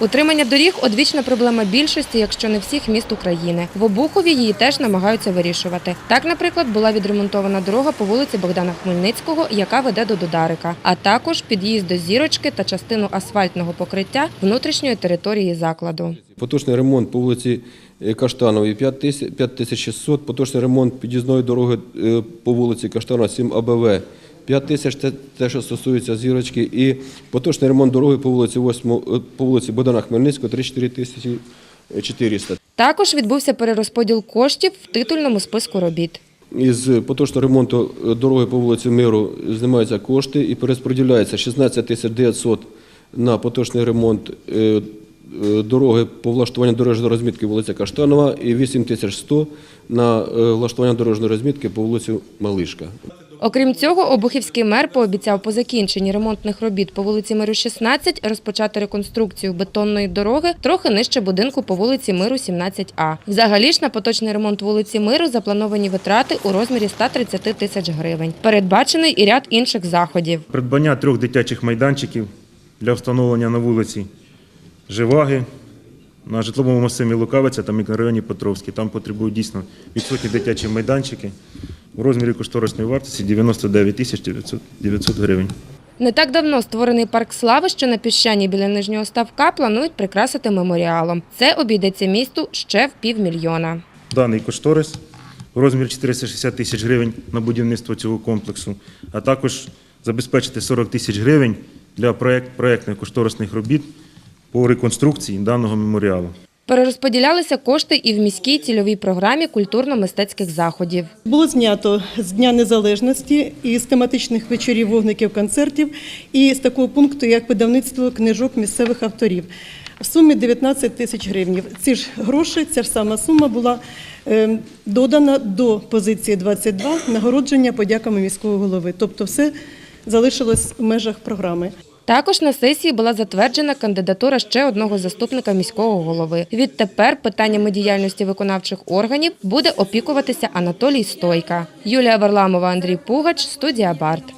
Утримання доріг одвічна проблема більшості, якщо не всіх міст України. В Обухові її теж намагаються вирішувати. Так, наприклад, була відремонтована дорога по вулиці Богдана Хмельницького, яка веде до Додарика, а також під'їзд до зірочки та частину асфальтного покриття внутрішньої території закладу. Поточний ремонт по вулиці е, Каштановій 5600, поточний ремонт під'їзної дороги е, по вулиці Каштанова 7 АБВ 5 тисяч, це те, що стосується зірочки, і поточний ремонт дороги по вулиці 8, е, по вулиці Богдана Хмельницького 34 тисячі 400. Також відбувся перерозподіл коштів в титульному списку робіт. Із поточного ремонту е, дороги по вулиці Миру знімаються кошти і перерозподіляється 16 тисяч 900 на поточний ремонт е, дороги по влаштуванню дорожньої розмітки вулиця Каштанова і 8 тисяч 100 на влаштування дорожньої розмітки по вулиці Малишка. Окрім цього, обухівський мер пообіцяв по закінченні ремонтних робіт по вулиці Миру 16 розпочати реконструкцію бетонної дороги трохи нижче будинку по вулиці Миру 17А. Взагалі ж на поточний ремонт вулиці Миру заплановані витрати у розмірі 130 тисяч гривень. Передбачений і ряд інших заходів. Придбання трьох дитячих майданчиків для встановлення на вулиці Живаги на житловому масиві Лукавиця та мікрорайоні Петровський. Там потребують дійсно відсутні дитячі майданчики у розмірі кошторисної вартості 99 тисяч 900 900 гривень. Не так давно створений парк слави, що на піщані біля нижнього ставка планують прикрасити меморіалом. Це обійдеться місту ще в півмільйона. Даний кошторис у розмірі 460 тисяч гривень на будівництво цього комплексу, а також забезпечити 40 тисяч гривень для проєкт, проєктних кошторисних робіт по реконструкції даного меморіалу. Перерозподілялися кошти і в міській цільовій програмі культурно-мистецьких заходів. Було знято з Дня Незалежності і з тематичних вечорів вогників концертів, і з такого пункту, як видавництво книжок місцевих авторів. В сумі 19 тисяч гривень. Ці ж гроші, ця ж сама сума була е, додана до позиції 22 нагородження подяками міського голови. Тобто все залишилось в межах програми. Також на сесії була затверджена кандидатура ще одного заступника міського голови. Відтепер питаннями діяльності виконавчих органів буде опікуватися Анатолій Стойка. Юлія Варламова, Андрій Пугач, студія Барт.